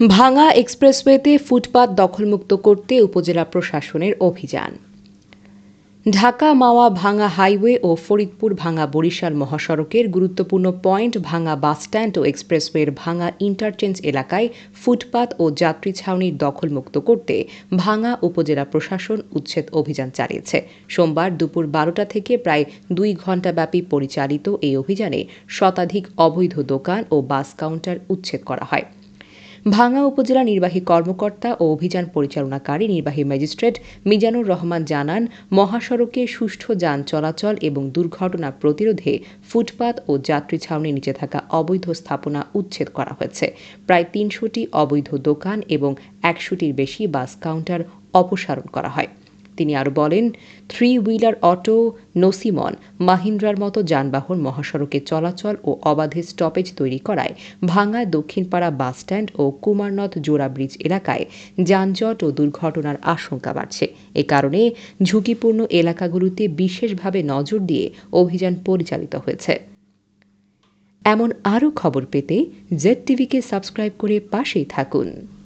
ভাঙা এক্সপ্রেসওয়েতে ফুটপাত দখলমুক্ত করতে উপজেলা প্রশাসনের অভিযান। ঢাকা, মাওয়া, ভাঙা হাইওয়ে ও ফরিদপুর, ভাঙা বরিশাল মহাসড়কের গুরুত্বপূর্ণ পয়েন্ট ভাঙা বাসস্ট্যান্ড ও এক্সপ্রেসওয়ের ভাঙা ইন্টারচেঞ্জ এলাকায় ফুটপাত ও যাত্রী ছাউনির দখলমুক্ত করতে ভাঙা উপজেলা প্রশাসন উচ্ছেদ অভিযান চালিয়েছে। সোমবার দুপুর বারোটা থেকে প্রায় দুই ঘণ্টাব্যাপী পরিচালিত এই অভিযানে শতাধিক অবৈধ দোকান ও বাস কাউন্টার উচ্ছেদ করা হয়। ভাঙ্গা উপজেলা নির্বাহী কর্মকর্তা ও অভিযান পরিচালনাকারী নির্বাহী ম্যাজিস্ট্রেট মিজানুর রহমান জানান, মহাসড়কে সুষ্ঠু যান চলাচল এবং দুর্ঘটনা প্রতিরোধে ফুটপাত ও যাত্রী ছাউনির নিচে থাকা অবৈধ স্থাপনা উচ্ছেদ করা হয়েছে। প্রায় তিনশোটি অবৈধ দোকান এবং একশোটির বেশি বাস কাউন্টার অপসারণ করা হয়। তিনি আরও বলেন থ্রি হুইলার অটো, নসিমন, মাহিন্দ্রার মতো যানবাহন মহাসড়কে চলাচল ও অবাধে স্টপেজ তৈরি করায় ভাঙ্গা দক্ষিণপাড়া বাসস্ট্যান্ড ও কুমারনথ জোড়া ব্রিজ এলাকায় যানজট ও দুর্ঘটনার আশঙ্কা বাড়ছে। এ কারণে ঝুঁকিপূর্ণ এলাকাগুলোতে বিশেষভাবে নজর দিয়ে অভিযান পরিচালিত হয়েছে। এমন আরও খবর পেতে জেড টিভিকে সাবস্ক্রাইব করে পাশেই থাকুন।